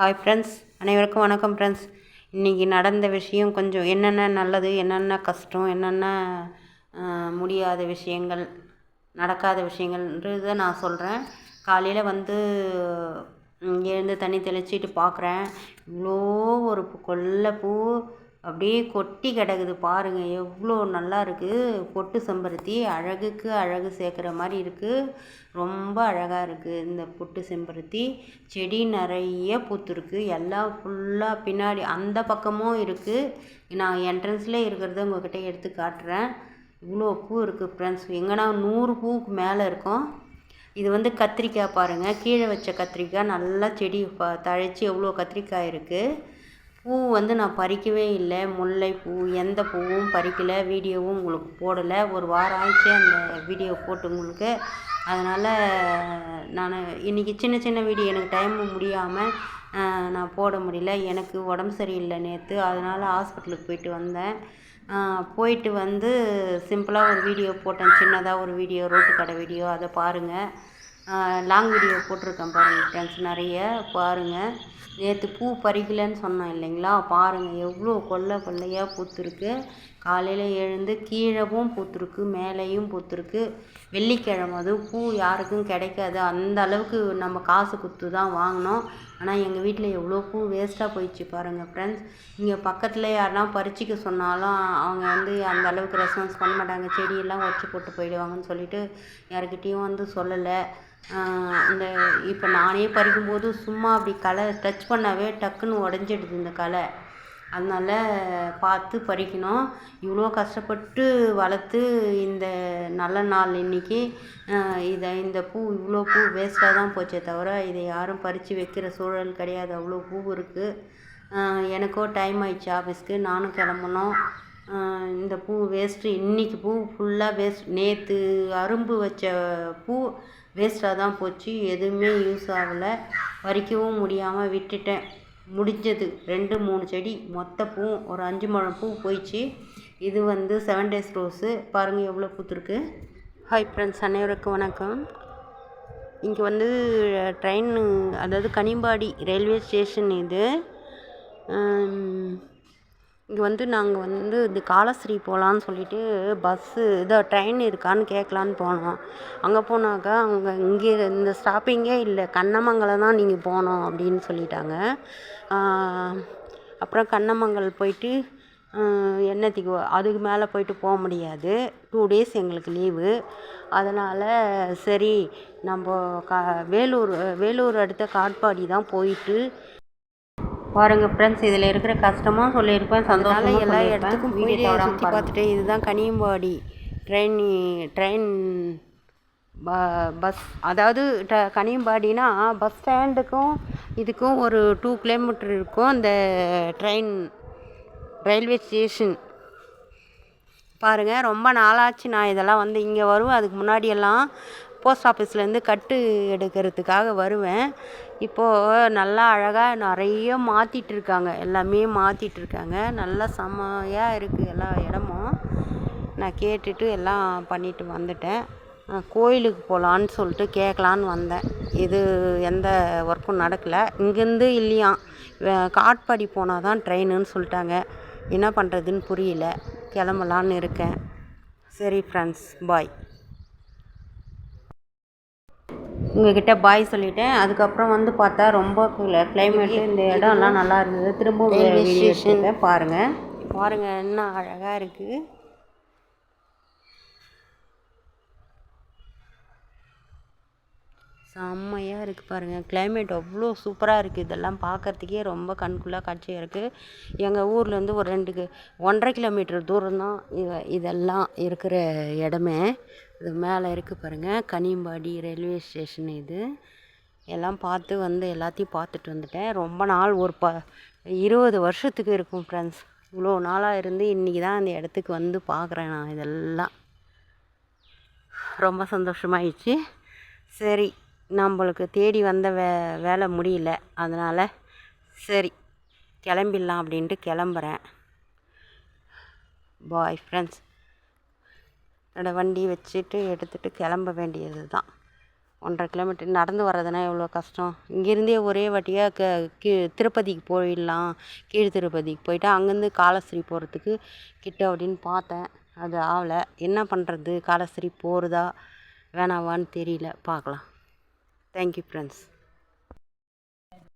Hi friends அனைவருக்கும் வணக்கம் friends இன்றைக்கி நடந்த விஷயம் கொஞ்சம் என்னென்ன நல்லது என்னென்ன கஷ்டம் என்னென்ன முடியாத விஷயங்கள் நடக்காத விஷயங்கள்ன்றதை நான் சொல்கிறேன் காலையில் வந்து இங்கேருந்து தண்ணி தெளிச்சிட்டு பார்க்குறேன் இவ்வளோ ஒரு பூ- கொல்லை பூ அப்படியே கொட்டி கிடக்குது பாருங்கள் எவ்வளோ நல்லா இருக்குது பொட்டு செம்பருத்தி அழகுக்கு அழகு சேர்க்குற மாதிரி இருக்குது ரொம்ப அழகாக இருக்குது இந்த பொட்டு செம்பருத்தி. செடி நிறைய பூத்துருக்கு. எல்லாம் ஃபுல்லாக பின்னாடி அந்த பக்கமும் இருக்குது நான் என்ட்ரன்ஸில் இருக்கிறத உங்கள்கிட்ட எடுத்து காட்டுறேன். இவ்வளோ பூ இருக்குது ஃப்ரெண்ட்ஸ் எங்கன்னா நூறு பூவுக்கு மேலே இருக்கும். இது வந்து கத்திரிக்காய் பாருங்கள் கீழே வச்ச கத்திரிக்காய். நல்லா செடி ப தழைச்சி எவ்வளோ கத்திரிக்காய் இருக்குது பூ வந்து நான் பறிக்கவே இல்லை. முல்லை பூ எந்த பூவும் பறிக்கலை. வீடியோவும் உங்களுக்கு போடலை. ஒரு வாரம் ஆயிடுச்சு அந்த வீடியோ போட்டு உங்களுக்கு. அதனால் நான் இன்றைக்கி சின்ன சின்ன வீடியோ. எனக்கு டைம் முடியாமல் நான் போட முடியல. எனக்கு உடம்பு சரியில்லை நேற்று அதனால் ஹாஸ்பிட்டலுக்கு போயிட்டு வந்தேன். போயிட்டு வந்து சிம்பிளாக ஒரு வீடியோ போட்டேன். சின்னதாக ஒரு வீடியோ ரோட்டு கடை வீடியோ. அதை பாருங்கள் லாங் வீடியோ போட்டிருக்கேன் பாருங்கள் ஃப்ரெண்ட்ஸ் நிறைய பாருங்கள் நேற்று பூ பறிக்கலைன்னு சொன்னோம் இல்லைங்களா? பாருங்கள் எவ்வளோ கொல்லை கொள்ளையாக பூத்துருக்கு. காலையில் எழுந்து கீழவும் பூத்துருக்கு மேலேயும் பூத்துருக்கு. வெள்ளிக்கிழமை அது பூ யாருக்கும் கிடைக்காது. அந்த அளவுக்கு நம்ம காசு கொடுத்து தான் வாங்கினோம். ஆனால் எங்கள் வீட்டில் எவ்வளோ பூ வேஸ்ட்டாக போயிடுச்சு பாருங்கள் ஃப்ரெண்ட்ஸ் இங்கே பக்கத்தில் யாருனா பறிச்சிக்க சொன்னாலும் அவங்க வந்து அந்த அளவுக்கு ரெஸ்பான்ஸ் பண்ண மாட்டாங்க. செடியெல்லாம் உடச்சி போட்டு போயிடுவாங்கன்னு சொல்லிட்டு யாருக்கிட்டேயும் வந்து சொல்லலை. இந்த இப்போ நானே பறிக்கும்போது சும்மா அப்படி களை டச் பண்ணாவே டக்குன்னு உடஞ்சிடுது இந்த களை அதனால் பார்த்து பறிக்கணும். இவ்வளோ கஷ்டப்பட்டு வளர்த்து இந்த நல்ல நாள் இன்றைக்கி இதை இந்த பூ இவ்வளோ பூ வேஸ்ட்டாக தான் போச்சே தவிர இதை யாரும் பறித்து வைக்கிற சூழல் கிடையாது. அவ்வளோ பூ இருக்குது எனக்கோ டைம் ஆயிடுச்சு ஆஃபீஸ்க்கு நானும் கிளம்பணும். இந்த பூ வேஸ்ட்டு இன்றைக்கி பூ ஃபுல்லாக வேஸ்ட் நேற்று அரும்பு வச்ச பூ வேஸ்ட்டாக தான் போச்சு. எதுவுமே யூஸ் ஆகலை. பறிக்கவும் முடியாமல் விட்டுட்டேன். முடிஞ்சது. ரெண்டு மூணு செடி. மொத்த பூவும் ஒரு அஞ்சு முழம் பூ போயிடுச்சு இது வந்து செவன் டேஸ் ரோஸு பாருங்கள் எவ்வளோ பூத்துருக்கு. ஹாய் ஃப்ரெண்ட்ஸ் அனைவருக்கும் வணக்கம். இங்கே வந்து ட்ரெயின் அதாவது கனிம்பாடி ரயில்வே ஸ்டேஷன் இது. இங்கே வந்து நாங்கள் வந்து இது காலஸ்ரீ போகலான்னு சொல்லிட்டு பஸ்ஸு இதோ ட்ரெயின் இருக்கான்னு கேட்கலான்னு போனோம். அங்கே போனாக்கா அங்கே இங்கே இந்த ஸ்டாப்பிங்கே இல்லை. கண்ணமங்கலம் தான் நீங்கள் போகணும் அப்படின்னு சொல்லிட்டாங்க. அப்புறம் கண்ணமங்கல் போயிட்டு என்னத்துக்கு அதுக்கு மேலே போயிட்டு போக முடியாது. டூ டேஸ் எங்களுக்கு லீவு அதனால் சரி நம்ம க வேலூர் வேலூர் அடுத்த காட்பாடி தான் போயிட்டு பாருங்க ஃப்ரெண்ட்ஸ் இதில் இருக்கிற கஷ்டமும் சொல்லியிருப்பேன் சந்தோஷம் எல்லா இடத்துக்கும் போய் சுற்றி பார்த்துட்டு இதுதான் கனியம்பாடி. ட்ரெயின் ட்ரெயின் பஸ் அதாவது ட கனியம்பாடினா பஸ் ஸ்டாண்டுக்கும் இதுக்கும் ஒரு டூ கிலோமீட்டர் இருக்கும். இந்த ட்ரெயின் ரயில்வே ஸ்டேஷன் பாருங்கள் ரொம்ப நாளாச்சு நான் இதெல்லாம் வந்து இங்கே வருவேன். அதுக்கு முன்னாடியெல்லாம் போஸ்ட் ஆஃபீஸ்லேருந்து கட்டு எடுக்கிறதுக்காக வருவேன். இப்போது நல்லா அழகாக நிறைய மாற்றிட்டுருக்காங்க எல்லாமே மாற்றிட்டு இருக்காங்க நல்லா செம்மையாக இருக்குது எல்லா இடமும். நான் கேட்டுட்டு எல்லாம் பண்ணிட்டு வந்துட்டேன். கோயிலுக்கு போகலான்னு சொல்லிட்டு கேட்கலான்னு வந்தேன். இது எந்த ஒர்க்கும் நடக்கலை. இங்கேருந்து இல்லையாம் காட்பாடி போனால் தான் ட்ரெயினுன்னு சொல்லிட்டாங்க. என்ன பண்ணுறதுன்னு புரியல. கிளம்பலான்னு இருக்கேன். சரி ஃப்ரெண்ட்ஸ் பாய் உங்ககிட்ட பாய் சொல்லிட்டேன். அதுக்கப்புறம் வந்து பார்த்தா ரொம்ப கிளைமேட்டு இந்த இடம்லாம் நல்லா இருந்தது. திரும்ப வீடியோ எடுத்துட்டேன் பாருங்கள் பாருங்கள் என்ன அழகாக இருக்குது செம்மையாக இருக்குது பாருங்கள் climate அவ்வளோ சூப்பராக இருக்குது இதெல்லாம் பார்க்கறதுக்கே ரொம்ப கண்குள்ளா காட்சியாக இருக்குது எங்கள் ஊர்லேருந்து ஒரு ரெண்டு ஒன்றரை கிலோமீட்டர் தூரம்தான் இ- இதெல்லாம் இருக்கிற இடமே. இது மேலே இருக்குது பாருங்கள் கனியம்பாடி ரயில்வே ஸ்டேஷன் இது. எல்லாம் பார்த்து வந்து எல்லாத்தையும் பார்த்துட்டு வந்துட்டேன். ரொம்ப நாள் ஒரு ப இருபது வருஷத்துக்கு இருக்கும் ஃப்ரெண்ட்ஸ் இவ்வளோ நாளாக இருந்து இன்றைக்கி தான் அந்த இடத்துக்கு வந்து பார்க்குறேன் நான் இதெல்லாம். ரொம்ப சந்தோஷமாயிடுச்சு. சரி நம்மளுக்கு தேடி வந்த வே வேலை முடியல. அதனால் சரி கிளம்பிடலாம் அப்படின்ட்டு கிளம்புறேன். பாய் ஃப்ரெண்ட்ஸ் என்னோடய வண்டி வச்சுட்டு எடுத்துகிட்டு கிளம்ப வேண்டியது தான் ஒன்றரை கிலோமீட்டர் நடந்து வர்றதுனா எவ்வளோ கஷ்டம்? இங்கேருந்தே ஒரே வாட்டியாக க கீ திருப்பதிக்கு போயிடலாம். கீழ் திருப்பதிக்கு போயிட்டு அங்கேருந்து காலஸ்ரீ போகிறதுக்கு கிட்ட அப்படின்னு பார்த்தேன். அது ஆகலை. என்ன பண்ணுறது காலஸ்ரீ போகிறதா வேணாவான்னு தெரியல. பார்க்கலாம். Thank you friends